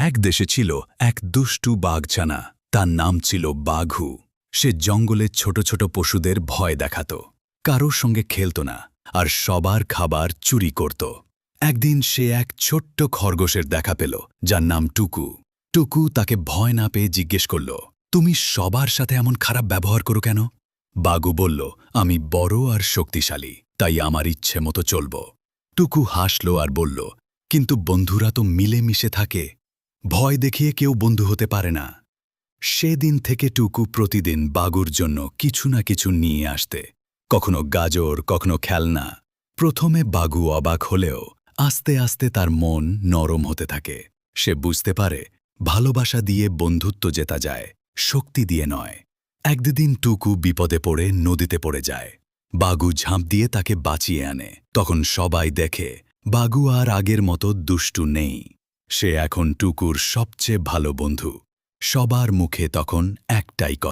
এক দেশে ছিল এক দুষ্টু বাঘছানা। তার নাম ছিল বাঘু। সে জঙ্গলে ছোট ছোট পশুদের ভয় দেখাত। কারোর সঙ্গে খেলত না আর সবার খাবার চুরি করত। একদিন সে এক ছোট্ট খরগোশের দেখা পেল, যার নাম টুকু। টুকু তাকে ভয় না পেয়ে জিজ্ঞেস করল, তুমি সবার সাথে এমন খারাপ ব্যবহার করো কেন? বাগু বলল, আমি বড় আর শক্তিশালী, তাই আমার ইচ্ছে মতো চলব। টুকু হাসল আর বলল, কিন্তু বন্ধুরা তো মিলেমিশে থাকে ভয় দেখিয়ে কেউ বন্ধু হতে পারে না। সেদিন থেকে টুকু প্রতিদিন বাগুর জন্য কিছু না কিছু নিয়ে আসতে। কখনো গাজর, কখনো খেলনা। প্রথমে বাগু অবাক হলেও আস্তে আস্তে তার মন নরম হতে থাকে। সে বুঝতে পারে, ভালোবাসা দিয়ে বন্ধুত্ব জেতা যায়, শক্তি দিয়ে নয়। একদিন টুকু বিপদে পড়ে নদীতে পড়ে যায়। বাগু ঝাঁপ দিয়ে তাকে বাঁচিয়ে আনে। তখন সবাই দেখে, বাগু আর আগের মতো দুষ্টু নেই। সে এখন টুকুর সবচেয়ে ভালো বন্ধু। সবার মুখে তখন একটাই কথা।